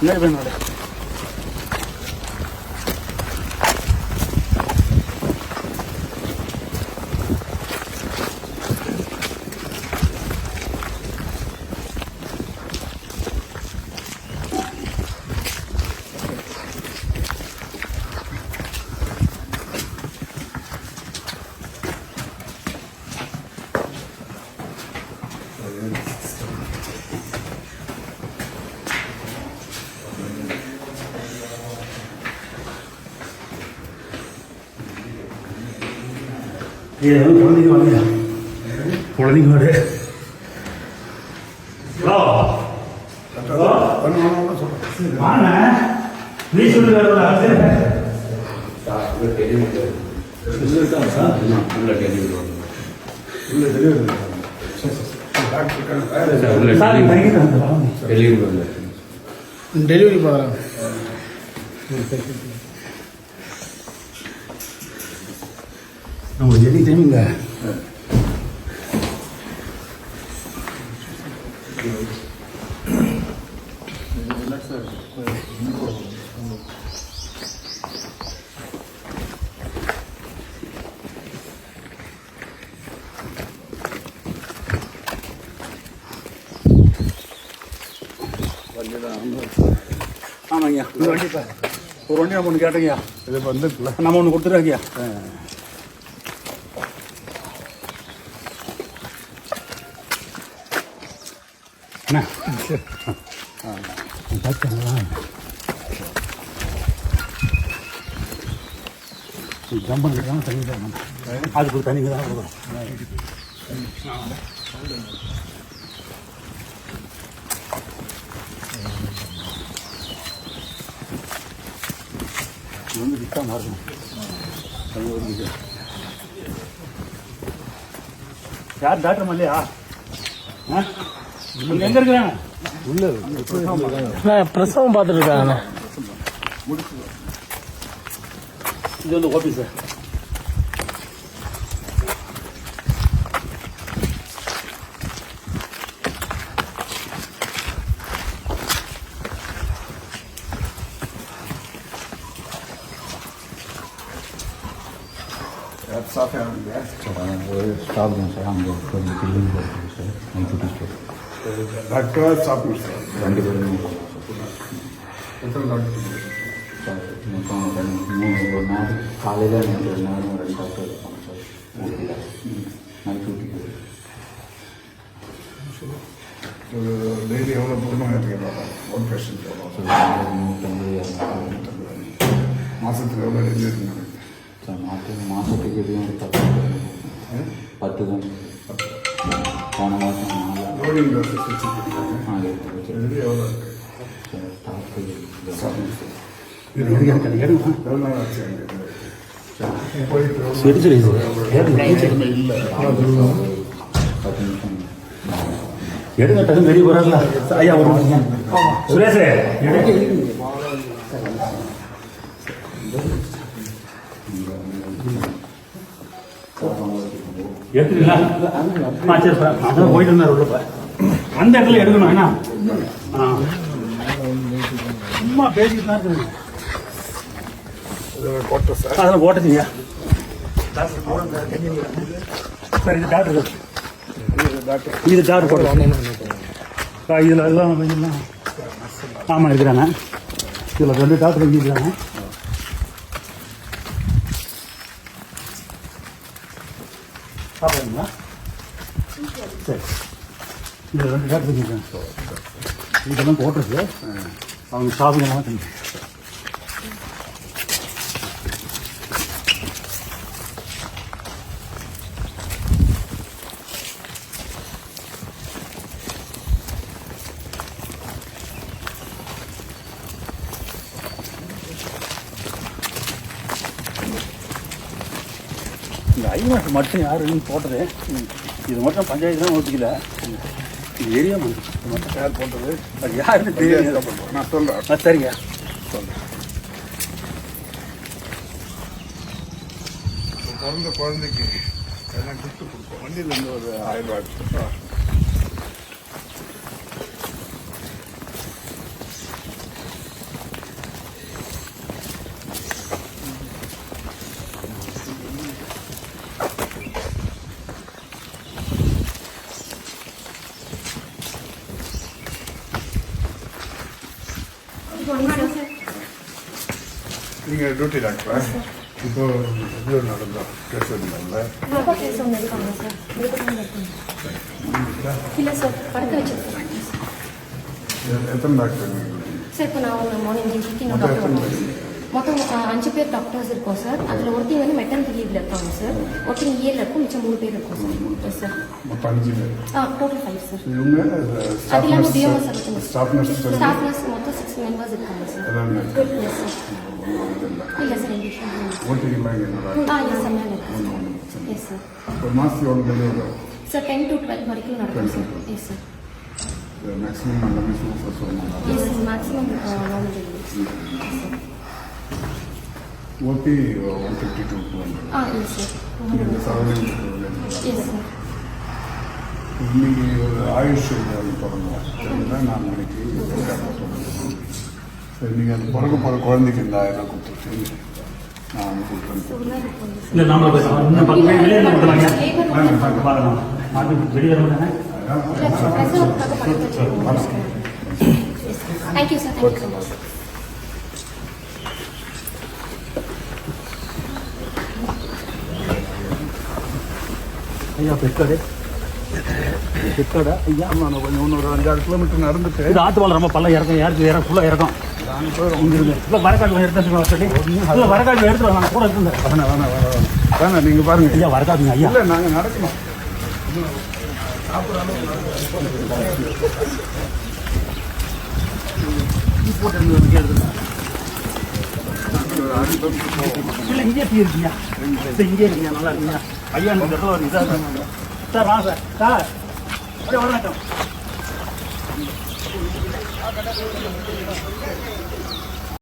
முன்னாடி போய் நடு குழந்தைங்க வாங்க. குழந்தைங்க வாடு வாங்க. நீ சொல்லி டெலிவரி பார்க்குறாங்க நம்ம எனி டைம் ஆமாங்கய்யா. இந்த வண்டி ஒரு வண்டி நம்ம ஒன்று கேட்டோங்கய்யா. இது வந்துருக்குல்ல நம்ம ஒன்று கொடுத்துருக்கீங்க அண்ணா பார்த்தீங்களா ஜம்பன் தான் தண்ணி தான் அதுக்கு ஒரு தண்ணிங்க தான் கொடுக்குறோம் வந்து விட்டா மாறணும் யார் டாக்டர் மல்லையா ஆ எங்க இருக்கிறாங்க? பிரசவம் பார்த்துட்டு இருக்காங்க இது வந்து ஓபி சார் ஸ்டாப் தான் சார் அங்கே இருக்குது சார் டாக்டர் சாப்பிட்டு சார் ரெண்டு பேரும் எத்தனை டாக்டர் சார் மொத்தம் ரெண்டு மூணு ஒரு நாள் காலையில் ரெண்டு ஒரு நேரம் ரெண்டு டாக்டர் இருப்பாங்க சார் நைட் டியூட்டிக்கு ஒரு டெய்லி எவ்வளோ தூரமாக இருக்கீங்க ஒன் பேஷண்ட் மாதத்துக்கு எவ்வளோ டெய்லி சார் மாதத்துக்கு மாதத்துக்கு ஒரு பத்து பத்து தான் போன மாதம் நாலு. லோடிங் டாக்டர் வச்சுருக்கீங்க ஆ எவ்வளோ சரி சரி. இல்லை எடுங்க வெளியே போறாங்களா ஐயா ஒரு சுரேஷ் எடுக்க எடுத்துங்களா சரி சார். அதான் போயிட்டு இருந்தார் உள்ள அந்த இடத்துல எடுக்கணும் என்ன? சும்மா பேசிட்டு தான் இருக்குங்க அதில் சார் அதெல்லாம் சார் இது டாக்டர் டாக்டர் இது டாக்டர் போட்டு இதில் எல்லாம் ஆமாம் இருக்கிறாங்க. இதில் ரெண்டு டாக்டர் இங்கே இருக்கிறாங்க. சாப்பிடுங்களா சரி இதில் ரெண்டு இருக்காங்க இதெல்லாம் போட்டிருக்கு அவங்க ஷாப்பிங் எல்லாம் இந்த ஐமாஸ் மட்டும் யாரும் போட்டது. இது மட்டும் பஞ்சாயத்து தான் ஒத்துக்கல இது ஏரியா மட்டும். யார் போட்டது? அது யாருன்னு தெரியாது நான் சொல்கிறேன் சரிங்க. பிறந்த குழந்தைக்கு எல்லாம் கிஃப்ட் கொடுப்போம். வண்டியில் இருந்து ஒரு ஆயிரம் ரூபாய் நீங்கள் டியூட்டி டாக்டரா இப்போ இது நடந்தோம் கேஸ் இருந்தாங்கல்ல இல்லை சார் படுக்க வச்சிருக்கேன். எத்தனை டாக்டர் சார் இப்போ நான் மார்னிங் எத்தனை மொத்தம் ஆ, அஞ்சு பேர் டாக்டர்ஸ் இருக்கோம் சார் அதில் ஒருத்தி வந்து மெட்டர்னிட்டி லீவில் இருக்காங்க சார் ஒருத்தி இயரில் இருக்கும் மிச்சம் மூணு பேர் இருக்கோம் சார் எஸ் சார் மொத்தம் அஞ்சு பேர். ஆ டோட்டல் ஃபைவ் சார் இவங்க அது இல்லாமல் பிஎம்எஸ் அறுபத்தஞ்சு ஸ்டாஃப் நர்ஸ் ஸ்டாஃப் நர்ஸ் மொத்தம் சிக்ஸ் மெம்பர்ஸ் இருக்காங்க சார் எல்லாமே எஸ் சார் இல்லை சார் எங்கள் விஷயம் ஓட்டிங்கெல்லாம் இங்கே என்னடா ஆ எஸ் சார் மேலே இருக்கு சார். எஸ் சார் ஒரு மாதத்துக்கு எவ்வளோ வெளியே வரும்? சார் டென் டு டுவெல் வரைக்கும் நடக்கும் சார் எஸ் சார் மேக்ஸிமம் எல்லாமே சூப்பர் சொல்லுவாங்க yes sir maximum normal delivery OP one fifty two ah yes sir இந்த சரௌண்டிங் எஸ் சார் இன்னைக்கு ஒரு ஆயுஷ் பிறந்தோம் சரிங்களா நான் மணிக்கு சரி நீங்கள் அந்த பிறகு போகிற குழந்தைக்கு இந்த ஆயிரம் கொடுத்துருக்கீங்க நான் வந்து கொடுத்துருக்கேன் தேங்க்யூ சார் தேங்க்யூ ஐயா பெட்காடு பெட்காடா ஐயா நான் கொஞ்சம் இன்னொரு அஞ்சாறு கிலோமீட்டர் நடந்துட்டு இது ஆத்து பாலம் ரொம்ப பல்ல இறக்கும் யாருக்கு இறக்கும். ஃபுல்லாக இறக்கும் நாங்கள் போயிடும் இங்கிருந்து இல்லை வரக்காடு எடுத்து சொல்லி இல்லை வரக்காடு எடுத்துட்டு நான் கூட வேணாம் வேணாம் வேணாம் வேணாம். நீங்கள் பாருங்கள் ஐயா வரக்காதுங்க ஐயா. இல்லை நாங்கள் நடக்கணும். இல்லை இங்கே எப்படி இருக்கீங்க சரி இங்கே இருக்கீங்க நல்லா இருக்கீங்க ஐயா இந்த இடத்துல ஒரு இதாக சார் வாங்க சார் சார் அப்படியே வர